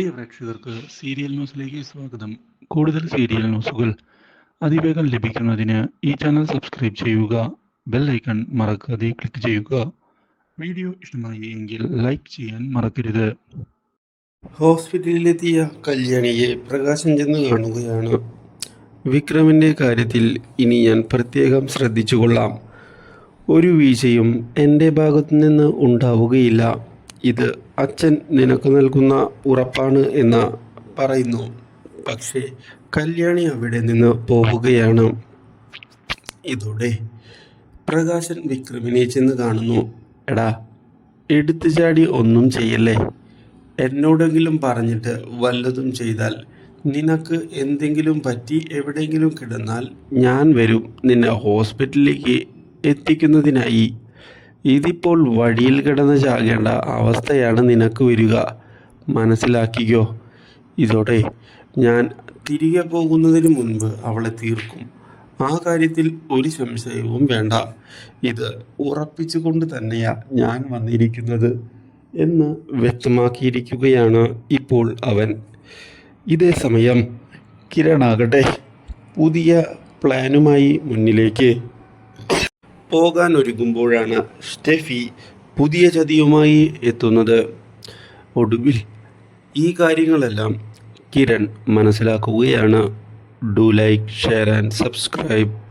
പ്രിയ പ്രേക്ഷകർക്ക് സീരിയൽ ന്യൂസിലേക്ക് സ്വാഗതം. കൂടുതൽ സീരിയൽ ന്യൂസുകൾ അതിവേഗം ലഭിക്കുന്നതിന് ഈ ചാനൽ സബ്സ്ക്രൈബ് ചെയ്യുക ബെൽ ഐക്കൺ മറക്കാതെ ക്ലിക്ക് ചെയ്യുക. വീഡിയോ ഇഷ്ടമായി എങ്കിൽ ലൈക്ക് ചെയ്യാൻ മറക്കരുത്. ഹോസ്പിറ്റലിലെത്തിയ കല്യാണിയെ പ്രകാശം ചെന്ന് കാണുകയാണ്. വിക്രമിന്റെ കാര്യത്തിൽ ഇനി ഞാൻ പ്രത്യേകം ശ്രദ്ധിച്ചുകൊള്ളാം. ഒരു വീഴ്ചയും എന്റെ ഭാഗത്തു നിന്ന് ഉണ്ടാവുകയില്ല. ഇത് അച്ഛൻ നിനക്ക് നൽകുന്ന ഉറപ്പാണ് എന്ന് പറയുന്നു. പക്ഷേ കല്യാണി അവിടെ നിന്ന് പോവുകയാണ്. ഇതോടെ പ്രകാശൻ വിക്രമിനെ ചെന്ന് കാണുന്നു. എടാ എടുത്തു ചാടി ഒന്നും ചെയ്യല്ലേ? എന്നോടെങ്കിലും പറഞ്ഞിട്ട് വല്ലതും ചെയ്താൽ നിനക്ക് എന്തെങ്കിലും പറ്റി എവിടെയെങ്കിലും കിടന്നാൽ ഞാൻ വരും. നിന്നെ ഹോസ്പിറ്റലിലേക്ക് എത്തിക്കുന്നതിനായി. ഇതിപ്പോൾ വഴിയിൽ കിടന്ന് ചാകേണ്ട അവസ്ഥയാണ് നിനക്ക് വരിക. മനസ്സിലാക്കിക്കോ. ഇതോടെ ഞാൻ തിരികെ പോകുന്നതിന് മുൻപ് അവളെ തീർക്കും. ആ കാര്യത്തിൽ ഒരു സംശയവും വേണ്ട. ഇത് ഉറപ്പിച്ചുകൊണ്ട് തന്നെയാ ഞാൻ വന്നിരിക്കുന്നത് എന്ന് വ്യക്തമാക്കിയിരിക്കുകയാണ് ഇപ്പോൾ അവൻ. ഇതേ സമയം കിരണാകട്ടെ പുതിയ പ്ലാനുമായി മുന്നിലേക്ക് പോകാൻ ഒരുങ്ങുമ്പോഴാണ് സ്റ്റെഫി പുതിയ ചതിയുമായി എത്തുന്നത്. ഒടുവിൽ ഈ കാര്യങ്ങളെല്ലാം കിരൺ മനസ്സിലാക്കുകയാണ്. Do like share and subscribe.